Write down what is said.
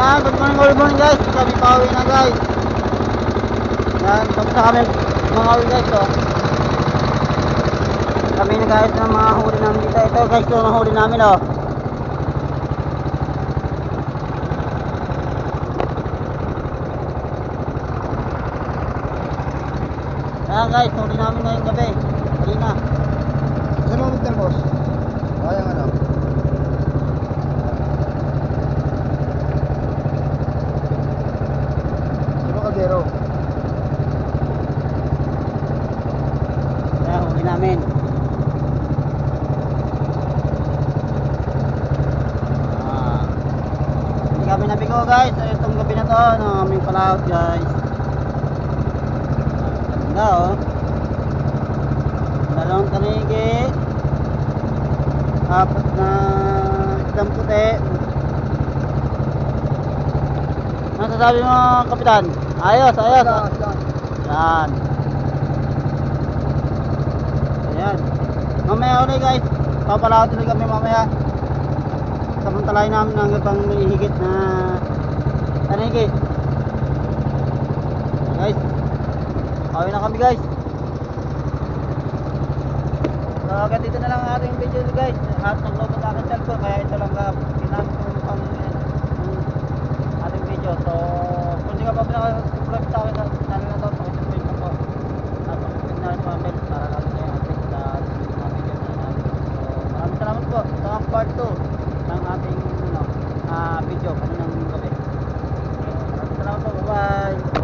Yan, good morning, good morning guys. Kami pauwi na guys. Yan, na kami mga uwi guys. Oh. Kami nagayos ng mga huli namin dito. Ito guys, ito ang huli namin oh. Ayan guys, huli namin ngayong gabi. Kanina. Saan mo ng boss? Kaya nga lang. Kaldero? Ayan, huli namin. Ah. Hindi kami nabigo guys. Itong gabi na to, ng aming palahot guys. Ganda oh. Dalawang tanigi. Apat na isang puti. Ano sasabi mo, Kapitan? Ayos, ayos. Yan. Ayan. Mamaya ulit guys. Papalakot ulit kami mamaya. Samantalahin namin ng ibang higit na tanigi. Guys. Kawin na kami guys. So hanggang dito na lang ang ating video guys. At nag-load ang aking cellphone kaya ito lang ko pang ang ating video. So po. Ito ang part 2 ng ating ano, uh, video kaninang gabi. Maraming salamat po. bye.